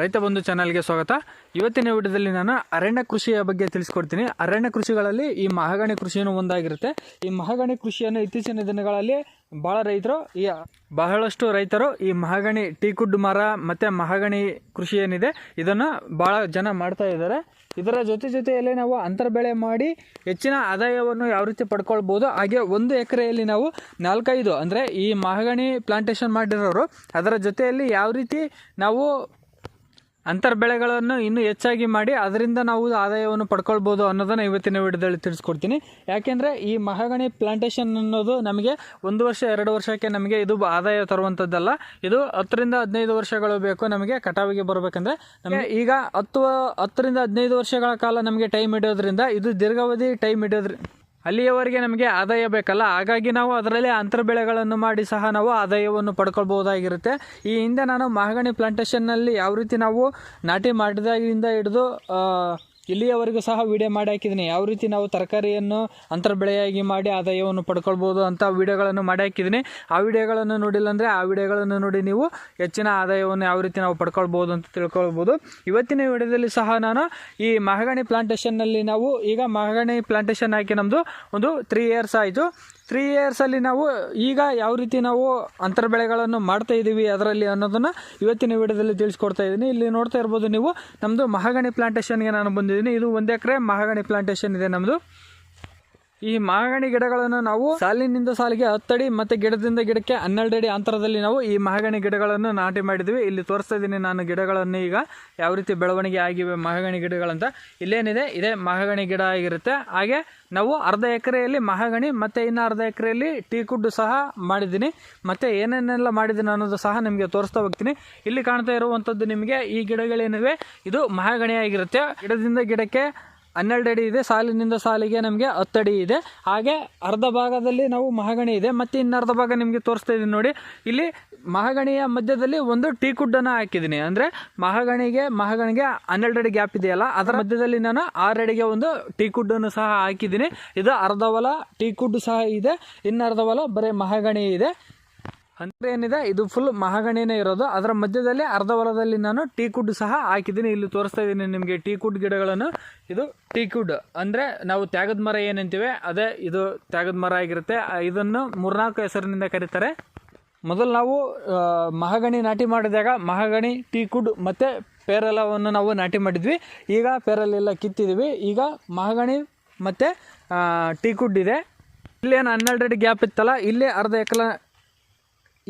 ರೈತ ಬಂಧು ಚಾನಲ್ಗೆ ಸ್ವಾಗತ. ಇವತ್ತಿನ ವಿಡಿಯೋದಲ್ಲಿ ನಾನು ಅರಣ್ಯ ಕೃಷಿಯ ಬಗ್ಗೆ ತಿಳಿಸ್ಕೊಡ್ತೀನಿ. ಅರಣ್ಯ ಕೃಷಿಗಳಲ್ಲಿ ಈ ಮಹಾಗಣಿ ಕೃಷಿಯನ್ನು ಒಂದಾಗಿರುತ್ತೆ. ಈ ಮಹಾಗಣಿ ಕೃಷಿಯನ್ನು ಇತ್ತೀಚಿನ ದಿನಗಳಲ್ಲಿ ಭಾಳ ರೈತರು ಈ ಬಹಳಷ್ಟು ರೈತರು ಈ ಮಹಾಗಣಿ ಟೀಕುಡ್ ಮರ ಮತ್ತು ಮಹಾಗಣಿ ಕೃಷಿ ಏನಿದೆ, ಇದನ್ನು ಭಾಳ ಜನ ಮಾಡ್ತಾ ಇದ್ದಾರೆ. ಇದರ ಜೊತೆ ಜೊತೆಯಲ್ಲಿ ನಾವು ಅಂತರ ಬೆಳೆ ಮಾಡಿ ಹೆಚ್ಚಿನ ಆದಾಯವನ್ನು ಯಾವ ರೀತಿ ಪಡ್ಕೊಳ್ಬೋದು, ಹಾಗೆ ಒಂದು ಎಕರೆಯಲ್ಲಿ ನಾವು ನಾಲ್ಕೈದು ಅಂದರೆ ಈ ಮಹಾಗಣಿ ಪ್ಲಾಂಟೇಶನ್ ಮಾಡಿರೋರು ಅದರ ಜೊತೆಯಲ್ಲಿ ಯಾವ ರೀತಿ ನಾವು ಅಂತರ್ ಬೆಳೆಗಳನ್ನು ಇನ್ನೂ ಹೆಚ್ಚಾಗಿ ಮಾಡಿ ಅದರಿಂದ ನಾವು ಆದಾಯವನ್ನು ಪಡ್ಕೊಳ್ಬೋದು ಅನ್ನೋದನ್ನು ಇವತ್ತಿನ ವಿಡಿಯೋದಲ್ಲಿ ತಿಳಿಸ್ಕೊಡ್ತೀನಿ. ಯಾಕೆಂದರೆ ಈ ಮಹಾಗಣಿ ಪ್ಲಾಂಟೇಶನ್ ಅನ್ನೋದು ನಮಗೆ ಒಂದು ವರ್ಷ, ಎರಡು ವರ್ಷಕ್ಕೆ ನಮಗೆ ಇದು ಆದಾಯ ತರುವಂಥದ್ದಲ್ಲ ಇದು ಹತ್ತರಿಂದ ಹದಿನೈದು ವರ್ಷಗಳು ಬೇಕು ನಮಗೆ ಕಟಾವಿಗೆ ಬರಬೇಕಂದ್ರೆ. ನಮಗೆ ಈಗ ಹತ್ತು, ಹತ್ತರಿಂದ ಹದಿನೈದು ವರ್ಷಗಳ ಕಾಲ ನಮಗೆ ಟೈಮ್ ಇಡೋದ್ರಿಂದ ಇದು ದೀರ್ಘಾವಧಿ ಟೈಮ್ ಹಿಡಿಯೋದ್ರಿ ಅಲ್ಲಿಯವರೆಗೆ ನಮಗೆ ಆದಾಯ ಬೇಕಲ್ಲ. ಹಾಗಾಗಿ ನಾವು ಅದರಲ್ಲಿ ಅಂತರ ಬೆಳೆಗಳನ್ನು ಮಾಡಿ ಸಹ ನಾವು ಆದಾಯವನ್ನು ಪಡ್ಕೊಳ್ಬೋದಾಗಿರುತ್ತೆ ಈ ಹಿಂದೆ ನಾನು ಮಹಾಗಣಿ ಪ್ಲಾಂಟೇಶನ್ನಲ್ಲಿ ಯಾವ ರೀತಿ ನಾವು ನಾಟಿ ಮಾಡಿದಾಗಿಂದ ಹಿಡಿದು ಇಲ್ಲಿಯವರೆಗೂ ಸಹ ವಿಡಿಯೋ ಮಾಡಿ ಹಾಕಿದ್ದೀನಿ. ಯಾವ ರೀತಿ ನಾವು ತರಕಾರಿಯನ್ನು ಅಂತರ ಬೆಳೆಯಾಗಿ ಮಾಡಿ ಆದಾಯವನ್ನು ಪಡ್ಕೊಳ್ಬೋದು ಅಂತ ವಿಡಿಯೋಗಳನ್ನು ಮಾಡಿ ಹಾಕಿದ್ದೀನಿ. ಆ ವಿಡಿಯೋಗಳನ್ನು ನೋಡಿಲ್ಲ ಅಂದರೆ ಆ ವಿಡಿಯೋಗಳನ್ನು ನೋಡಿ ನೀವು ಹೆಚ್ಚಿನ ಆದಾಯವನ್ನು ಯಾವ ರೀತಿ ನಾವು ಪಡ್ಕೊಳ್ಬೋದು ಅಂತ ತಿಳ್ಕೊಳ್ಬೋದು. ಇವತ್ತಿನ ವಿಡಿಯೋದಲ್ಲಿ ಸಹ ನಾನು ಈ ಮಹಗಣಿ ಪ್ಲಾಂಟೇಷನ್ನಲ್ಲಿ ನಾವು ಈಗ ಮಹಗಣಿ ಪ್ಲಾಂಟೇಷನ್ ಹಾಕಿ ನಮ್ಮದು ಒಂದು ತ್ರೀ ಇಯರ್ಸ್ ಆಯಿತು. ತ್ರೀ ಇಯರ್ಸಲ್ಲಿ ನಾವು ಈಗ ಯಾವ ರೀತಿ ನಾವು ಅಂತರ ಬೆಳೆಗಳನ್ನು ಮಾಡ್ತಾ ಇದ್ದೀವಿ ಅದರಲ್ಲಿ ಅನ್ನೋದನ್ನು ಇವತ್ತಿನ ವಿಡಿಯೋದಲ್ಲಿ ತಿಳಿಸ್ಕೊಡ್ತಾ ಇದ್ದೀನಿ ಇಲ್ಲಿ ನೋಡ್ತಾ ಇರ್ಬೋದು ನೀವು ನಮ್ಮದು ಮಹಾಗಣಿ ಪ್ಲಾಂಟೇಷನ್ಗೆ ನಾನು ಬಂದಿದ್ದೀನಿ. ಇದು ಒಂದು ಎಕರೆ ಮಹಾಗಣಿ ಪ್ಲಾಂಟೇಷನ್ ಇದೆ ನಮ್ಮದು ಈ ಮಹಾಗಣಿ ಗಿಡಗಳನ್ನು ನಾವು ಸಾಲಿನಿಂದ ಸಾಲಿಗೆ ಹತ್ತಡಿ ಮತ್ತೆ ಗಿಡದಿಂದ ಗಿಡಕ್ಕೆ ಹನ್ನೆರಡು ಅಡಿ ಅಂತರದಲ್ಲಿ ನಾವು ಈ ಮಹಾಗಣಿ ಗಿಡಗಳನ್ನು ನಾಟಿ ಮಾಡಿದ್ವಿ. ಇಲ್ಲಿ ತೋರಿಸ್ತಾ ಇದ್ದೀನಿ ನಾನು ಗಿಡಗಳನ್ನು ಈಗ ಯಾವ ರೀತಿ ಬೆಳವಣಿಗೆ ಆಗಿವೆ ಮಹಾಗಣಿ ಗಿಡಗಳಂತ. ಇಲ್ಲೇನಿದೆ, ಇದೇ ಮಹಾಗಣಿ ಗಿಡ ಆಗಿರುತ್ತೆ. ಹಾಗೆ ನಾವು ಅರ್ಧ ಎಕರೆಯಲ್ಲಿ ಮಹಾಗಣಿ ಮತ್ತೆ ಇನ್ನು ಅರ್ಧ ಎಕರೆಯಲ್ಲಿ ಟೀ ಕುಡ್ಡು ಸಹ ಮಾಡಿದ್ದೀನಿ. ಮತ್ತೆ ಏನೇನೆಲ್ಲ ಮಾಡಿದ್ದೀನಿ ಅನ್ನೋದು ಸಹ ನಿಮಗೆ ತೋರಿಸ್ತಾ ಹೋಗ್ತೀನಿ. ಇಲ್ಲಿ ಕಾಣ್ತಾ ಇರುವಂಥದ್ದು ನಿಮಗೆ ಈ ಗಿಡಗಳೇನಿವೆ. ಇದು ಮಹಾಗಣಿ ಆಗಿರುತ್ತೆ. ಗಿಡದಿಂದ ಗಿಡಕ್ಕೆ ಹನ್ನೆರಡು ಅಡಿ ಇದೆ, ಸಾಲಿನಿಂದ ಸಾಲಿಗೆ ನಮಗೆ ಹತ್ತಡಿ ಇದೆ. ಹಾಗೆ ಅರ್ಧ ಭಾಗದಲ್ಲಿ ನಾವು ಮಹಾಗಣಿ ಇದೆ. ಮತ್ತು ಇನ್ನರ್ಧ ಭಾಗ ನಿಮಗೆ ತೋರಿಸ್ತಾ ಇದ್ದೀನಿ ನೋಡಿ. ಇಲ್ಲಿ ಮಹಗಣಿಯ ಮಧ್ಯದಲ್ಲಿ ಒಂದು ಟೀ ಕುಡ್ಡನ್ನು ಹಾಕಿದ್ದೀನಿ. ಅಂದರೆ ಮಹಗಣಿಗೆ, ಮಹಾಗಣಿಗೆ ಹನ್ನೆರಡು ಅಡಿ ಗ್ಯಾಪ್ ಇದೆಯಲ್ಲ, ಅದರ ಮಧ್ಯದಲ್ಲಿ ನಾನು ಆರು ಅಡಿಗೆ ಒಂದು ಟೀ ಕುಡ್ಡನ್ನು ಸಹ ಹಾಕಿದ್ದೀನಿ. ಇದು ಅರ್ಧ ಹೊಲ ಟೀ ಕುಡ್ಡು ಸಹ ಇದೆ. ಇನ್ನು ಅರ್ಧ ಹೊಲ ಬರೀ ಮಹಗಣಿ ಇದೆ. ಅಂದ್ರೆ ಏನಿದೆ? ಇದು ಫುಲ್ ಮಹಾಗಣಿನೇ ಇರೋದು. ಅದರ ಮಧ್ಯದಲ್ಲಿ ಅರ್ಧ ಹೊಲದಲ್ಲಿ ನಾನು ಟೀ ಕುಡ್ ಸಹ ಹಾಕಿದ್ದೀನಿ. ಇಲ್ಲಿ ತೋರಿಸ್ತಾ ಇದ್ದೀನಿ ನಿಮಗೆ ಟೀ ಕುಡ್ ಗಿಡಗಳನ್ನು. ಇದು ಟೀ ಕುಡ್. ಅಂದರೆ ನಾವು ತ್ಯಾಗದ ಮರ ಏನಂತೀವಿ? ಅದೇ ಇದು ತ್ಯಾಗದ ಮರ ಆಗಿರುತ್ತೆ. ಇದನ್ನು ಮೂರ್ನಾಲ್ಕು ಹೆಸರಿನಿಂದ ಕರೀತಾರೆ. ಮೊದಲು ನಾವು ಮಹಾಗಣಿ ನಾಟಿ ಮಾಡಿದಾಗ ಮಹಾಗಣಿ, ಟೀ ಕುಡ್ ಮತ್ತು ಪೇರಲವನ್ನು ನಾವು ನಾಟಿ ಮಾಡಿದ್ವಿ. ಈಗ ಪೇರಲೆಲ್ಲ ಕಿತ್ತಿದ್ವಿ. ಈಗ ಮಹಾಗಣಿ ಮತ್ತು ಟೀ ಕುಡ್ ಇದೆ. ಇಲ್ಲೇನು ಹನ್ನೆರಡು ಅಡಿ ಗ್ಯಾಪ್ ಇತ್ತಲ್ಲ, ಇಲ್ಲಿ ಅರ್ಧ ಎಕಲ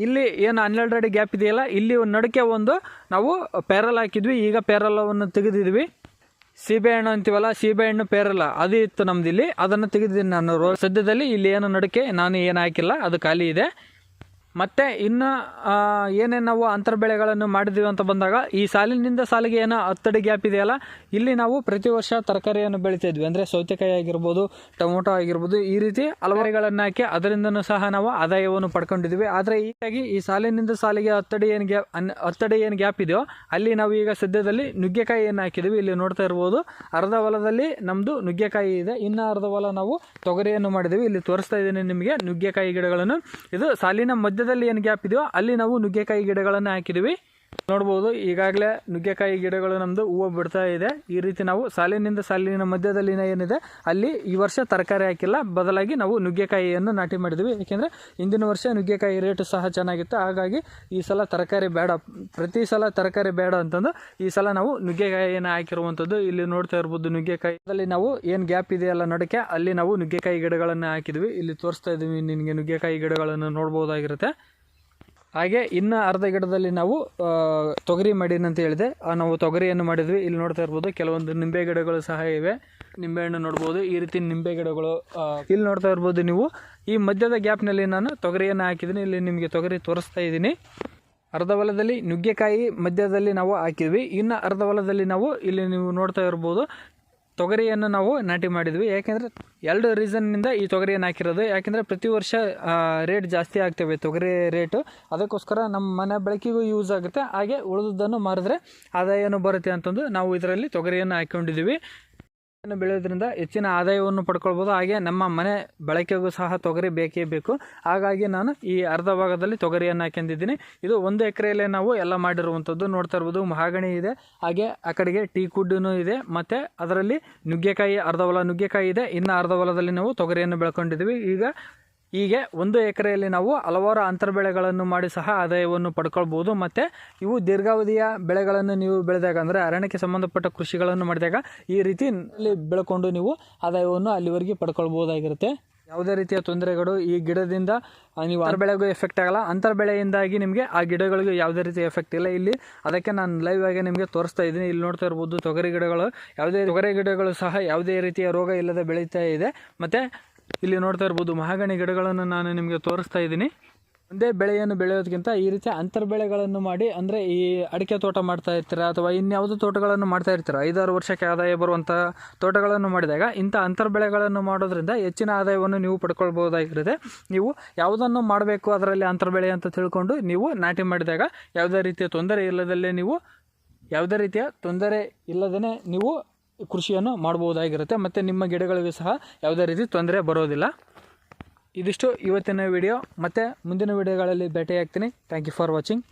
ಇಲ್ಲಿ ಏನು ಹನ್ನೆರಡು ಅಡಿ ಗ್ಯಾಪ್ ಇದೆಯಲ್ಲ, ಇಲ್ಲಿ ಒಂದು ನಡುಕೆ ಒಂದು ನಾವು ಪೇರಲ್ ಹಾಕಿದ್ವಿ. ಈಗ ಪೇರಲವನ್ನು ತೆಗೆದಿದ್ವಿ. ಸೀಬೆಹಣ್ಣು ಅಂತೀವಲ್ಲ ಸೀಬೆಹಣ್ಣು ಪೇರಲ ಅದು ಇತ್ತು ನಮ್ದು ಇಲ್ಲಿ ಅದನ್ನು ತೆಗೆದಿದ್ದೀನಿ ನಾನು ರೋ ಸದ್ಯದಲ್ಲಿ ಇಲ್ಲಿ ಏನು ನಡುಕೆ ನಾನು ಏನು ಹಾಕಿಲ್ಲ, ಅದು ಖಾಲಿ ಇದೆ. ಮತ್ತು ಇನ್ನು ಏನೇನು ನಾವು ಅಂತರ ಬೆಳೆಗಳನ್ನು ಮಾಡಿದ್ದೀವಿ ಅಂತ ಬಂದಾಗ, ಈ ಸಾಲಿನಿಂದ ಸಾಲಿಗೆ ಏನೋ ಹತ್ತಡಿ ಗ್ಯಾಪ್ ಇದೆಯಲ್ಲ, ಇಲ್ಲಿ ನಾವು ಪ್ರತಿ ವರ್ಷ ತರಕಾರಿಯನ್ನು ಬೆಳಿತಾಯಿದ್ವಿ ಅಂದರೆ ಸೌತೆಕಾಯಿ ಆಗಿರ್ಬೋದು, ಟೊಮೊಟೊ ಆಗಿರ್ಬೋದು, ಈ ರೀತಿ ಹಲವಾರಿಗಳನ್ನು ಹಾಕಿ ಅದರಿಂದನೂ ಸಹ ನಾವು ಆದಾಯವನ್ನು ಪಡ್ಕೊಂಡಿದ್ವಿ. ಆದರೆ ಹೀಗಾಗಿ ಈ ಸಾಲಿನಿಂದ ಸಾಲಿಗೆ ಹತ್ತಡಿ ಏನು ಗ್ಯಾಪ್ ಹತ್ತಡಿ ಏನು ಗ್ಯಾಪ್ ಇದೆಯೋ, ಅಲ್ಲಿ ನಾವು ಈಗ ಸದ್ಯದಲ್ಲಿ ನುಗ್ಗೆಕಾಯಿಯನ್ನು ಹಾಕಿದ್ವಿ. ಇಲ್ಲಿ ನೋಡ್ತಾ ಇರ್ಬೋದು, ಅರ್ಧ ಹೊಲದಲ್ಲಿ ನಮ್ಮದು ನುಗ್ಗೆಕಾಯಿ ಇದೆ. ಇನ್ನು ಅರ್ಧ ಹೊಲ ನಾವು ತೊಗರಿಯನ್ನು ಮಾಡಿದ್ವಿ. ಇಲ್ಲಿ ತೋರಿಸ್ತಾ ಇದ್ದೀನಿ ನಿಮಗೆ ನುಗ್ಗೆಕಾಯಿ ಗಿಡಗಳನ್ನು. ಇದು ಸಾಲಿನ ಮಧ್ಯದಲ್ಲಿ ಏನು ಗ್ಯಾಪ್ ಇದೆಯೋ ಅಲ್ಲಿ ನಾವು ನುಗ್ಗೆಕಾಯಿ ಗಿಡಗಳನ್ನು ಹಾಕಿದ್ವಿ. ನೋಡ್ಬೋದು, ಈಗಾಗಲೇ ನುಗ್ಗೆಕಾಯಿ ಗಿಡಗಳು ನಮ್ಮದು ಹೂವು ಬಿಡ್ತಾ ಇದೆ. ಈ ರೀತಿ ನಾವು ಸಾಲಿನಿಂದ ಸಾಲಿನ ಮಧ್ಯದಲ್ಲಿನ ಏನಿದೆ, ಅಲ್ಲಿ ಈ ವರ್ಷ ತರಕಾರಿ ಹಾಕಿಲ್ಲ. ಬದಲಾಗಿ ನಾವು ನುಗ್ಗೆಕಾಯಿಯನ್ನು ನಾಟಿ ಮಾಡಿದ್ವಿ. ಏಕೆಂದರೆ ಹಿಂದಿನ ವರ್ಷ ನುಗ್ಗೆಕಾಯಿ ರೇಟು ಸಹ ಚೆನ್ನಾಗಿತ್ತು. ಹಾಗಾಗಿ ಈ ಸಲ ತರಕಾರಿ ಬೇಡ. ಪ್ರತಿ ಸಲ ತರಕಾರಿ ಬೇಡ ಅಂತಂದು ಈ ಸಲ ನಾವು ನುಗ್ಗೆಕಾಯಿಯನ್ನು ಹಾಕಿರುವಂಥದ್ದು. ಇಲ್ಲಿ ನೋಡ್ತಾ ಇರ್ಬೋದು, ನುಗ್ಗೆಕಾಯಿ ಅಲ್ಲಿ ನಾವು ಏನು ಗ್ಯಾಪ್ ಇದೆಯಲ್ಲ ನಡಕ್ಕೆ, ಅಲ್ಲಿ ನಾವು ನುಗ್ಗೆಕಾಯಿ ಗಿಡಗಳನ್ನು ಹಾಕಿದ್ವಿ. ಇಲ್ಲಿ ತೋರಿಸ್ತಾ ಇದ್ದೀವಿ ನಿಮಗೆ ನುಗ್ಗೆಕಾಯಿ ಗಿಡಗಳನ್ನು ನೋಡ್ಬೋದಾಗಿರುತ್ತೆ. ಹಾಗೆ ಇನ್ನು ಅರ್ಧ ಗಿಡದಲ್ಲಿ ನಾವು ತೊಗರಿ ಮಾಡೀನಿ ಅಂತ ಹೇಳಿದೆ. ನಾವು ತೊಗರಿಯನ್ನು ಮಾಡಿದ್ವಿ. ಇಲ್ಲಿ ನೋಡ್ತಾ ಇರ್ಬೋದು ಕೆಲವೊಂದು ನಿಂಬೆ ಗಿಡಗಳು ಸಹ ಇವೆ. ನಿಂಬೆಹಣ್ಣು ನೋಡ್ಬೋದು. ಈ ರೀತಿ ನಿಂಬೆ ಗಿಡಗಳು ಇಲ್ಲಿ ನೋಡ್ತಾ ಇರ್ಬೋದು ನೀವು. ಈ ಮಧ್ಯದ ಗ್ಯಾಪ್ನಲ್ಲಿ ನಾನು ತೊಗರಿಯನ್ನು ಹಾಕಿದ್ದೀನಿ. ಇಲ್ಲಿ ನಿಮಗೆ ತೊಗರಿ ತೋರಿಸ್ತಾ ಇದ್ದೀನಿ. ಅರ್ಧ ಹೊಲದಲ್ಲಿ ನುಗ್ಗೆಕಾಯಿ ಮಧ್ಯದಲ್ಲಿ ನಾವು ಹಾಕಿದ್ವಿ. ಇನ್ನು ಅರ್ಧ ಹೊಲದಲ್ಲಿ ನಾವು ಇಲ್ಲಿ ನೀವು ನೋಡ್ತಾ ಇರ್ಬೋದು ತೊಗರಿಯನ್ನು ನಾವು ನಾಟಿ ಮಾಡಿದ್ವಿ. ಯಾಕೆಂದರೆ ಎರಡು ರೀಸನ್ನಿಂದ ಈ ತೊಗರಿಯನ್ನು ಹಾಕಿರೋದು. ಯಾಕೆಂದರೆ ಪ್ರತಿ ವರ್ಷ ರೇಟ್ ಜಾಸ್ತಿ ಆಗ್ತವೆ ತೊಗರಿ ರೇಟು ಅದಕ್ಕೋಸ್ಕರ ನಮ್ಮ ಮನೆ ಬಳಕೆಗೂ ಯೂಸ್ ಆಗುತ್ತೆ. ಹಾಗೆ ಉಳಿದದ್ದನ್ನು ಮಾರಿದ್ರೆ ಆದಾಯನೂ ಬರುತ್ತೆ ಅಂತಂದು ನಾವು ಇದರಲ್ಲಿ ತೊಗರಿಯನ್ನು ಹಾಕ್ಕೊಂಡಿದ್ದೀವಿ ಬೆಳೆಯೋದ್ರಿಂದ ಹೆಚ್ಚಿನ ಆದಾಯವನ್ನು ಪಡ್ಕೊಳ್ಬೋದು. ಹಾಗೆ ನಮ್ಮ ಮನೆ ಬಳಕೆಗೂ ಸಹ ತೊಗರಿ ಬೇಕೇ ಬೇಕು. ಹಾಗಾಗಿ ನಾನು ಈ ಅರ್ಧ ಭಾಗದಲ್ಲಿ ತೊಗರಿಯನ್ನು ಹಾಕೊಂಡಿದ್ದೀನಿ ಇದು ಒಂದು ಎಕರೆಯಲ್ಲೇ ನಾವು ಎಲ್ಲ ಮಾಡಿರುವಂಥದ್ದು ನೋಡ್ತಾ ಇರ್ಬೋದು. ಮಹಾಗಣಿ ಇದೆ. ಹಾಗೆ ಆ ಕಡೆಗೆ ಟೀ ಕುಡ್ಡೂ ಇದೆ. ಮತ್ತು ಅದರಲ್ಲಿ ನುಗ್ಗೆಕಾಯಿ ಅರ್ಧ ಹೊಲ ನುಗ್ಗೆಕಾಯಿ ಇದೆ. ಇನ್ನು ಅರ್ಧ ಹೊಲದಲ್ಲಿ ನಾವು ತೊಗರಿಯನ್ನು ಬೆಳ್ಕೊಂಡಿದ್ದೀವಿ. ಈಗ ಹೀಗೆ ಒಂದು ಎಕರೆಯಲ್ಲಿ ನಾವು ಹಲವಾರು ಅಂತರ ಬೆಳೆಗಳನ್ನು ಮಾಡಿ ಸಹ ಆದಾಯವನ್ನು ಪಡ್ಕೊಳ್ಬೋದು. ಮತ್ತು ಇವು ದೀರ್ಘಾವಧಿಯ ಬೆಳೆಗಳನ್ನು ನೀವು ಬೆಳೆದಾಗ ಅಂದರೆ ಅರಣ್ಯಕ್ಕೆ ಸಂಬಂಧಪಟ್ಟ ಕೃಷಿಗಳನ್ನು ಮಾಡಿದಾಗ ಈ ರೀತಿ ಬೆಳ್ಕೊಂಡು ನೀವು ಆದಾಯವನ್ನು ಅಲ್ಲಿವರೆಗೆ ಪಡ್ಕೊಳ್ಬೋದಾಗಿರುತ್ತೆ. ಯಾವುದೇ ರೀತಿಯ ತೊಂದರೆಗಳು ಈ ಗಿಡದಿಂದ ನೀವು ಅಂತರ ಬೆಳೆಗೂ ಎಫೆಕ್ಟ್ ಆಗಲ್ಲ. ಅಂತರ ಬೆಳೆಯಿಂದಾಗಿ ನಿಮಗೆ ಆ ಗಿಡಗಳಿಗೆ ಯಾವುದೇ ರೀತಿ ಎಫೆಕ್ಟ್ ಇಲ್ಲ. ಇಲ್ಲಿ ಅದಕ್ಕೆ ನಾನು ಲೈವ್ ಆಗಿ ನಿಮಗೆ ತೋರಿಸ್ತಾ ಇದ್ದೀನಿ. ಇಲ್ಲಿ ನೋಡ್ತಾ ಇರ್ಬೋದು ತೊಗರಿ ಗಿಡಗಳು. ಯಾವುದೇ ತೊಗರಿ ಗಿಡಗಳು ಸಹ ಯಾವುದೇ ರೀತಿಯ ರೋಗ ಇಲ್ಲದೆ ಬೆಳೀತಾ ಇದೆ. ಮತ್ತು ಇಲ್ಲಿ ನೋಡ್ತಾ ಇರ್ಬೋದು ಮಹಾಗಣಿ ಗಿಡಗಳನ್ನು ನಾನು ನಿಮಗೆ ತೋರಿಸ್ತಾ ಇದ್ದೀನಿ. ಒಂದೇ ಬೆಳೆಯನ್ನು ಬೆಳೆಯೋದಕ್ಕಿಂತ ಈ ರೀತಿ ಅಂತರ್ ಬೆಳೆಗಳನ್ನು ಮಾಡಿ, ಅಂದರೆ ಈ ಅಡಿಕೆ ತೋಟ ಮಾಡ್ತಾ ಇರ್ತೀರಾ, ಅಥವಾ ಇನ್ಯಾವುದೋ ತೋಟಗಳನ್ನು ಮಾಡ್ತಾ ಇರ್ತೀರ, ಐದಾರು ವರ್ಷಕ್ಕೆ ಆದಾಯ ಬರುವಂಥ ತೋಟಗಳನ್ನು ಮಾಡಿದಾಗ ಇಂಥ ಅಂತರ್ ಬೆಳೆಗಳನ್ನು ಮಾಡೋದ್ರಿಂದ ಹೆಚ್ಚಿನ ಆದಾಯವನ್ನು ನೀವು ಪಡ್ಕೊಳ್ಬೋದಾಗಿರುತ್ತೆ ನೀವು ಯಾವುದನ್ನು ಮಾಡಬೇಕು ಅದರಲ್ಲಿ ಅಂತರ್ ಬೆಳೆ ಅಂತ ತಿಳ್ಕೊಂಡು ನೀವು ನಾಟಿ ಮಾಡಿದಾಗ ಯಾವುದೇ ರೀತಿಯ ತೊಂದರೆ ಇಲ್ಲದಲ್ಲೇ ನೀವು, ಯಾವುದೇ ರೀತಿಯ ತೊಂದರೆ ಇಲ್ಲದೇ ನೀವು ಕೃಷಿಯನ್ನು ಮಾಡ್ಬೋದಾಗಿರುತ್ತೆ ಮತ್ತು ನಿಮ್ಮ ಗಿಡಗಳಿಗೂ ಸಹ ಯಾವುದೇ ರೀತಿ ತೊಂದರೆ ಬರೋದಿಲ್ಲ. ಇದಿಷ್ಟು ಇವತ್ತಿನ ವಿಡಿಯೋ ಮತ್ತು ಮುಂದಿನ ವಿಡಿಯೋಗಳಲ್ಲಿ ಭೇಟಿಯಾಗ್ತೀನಿ. Thank you for watching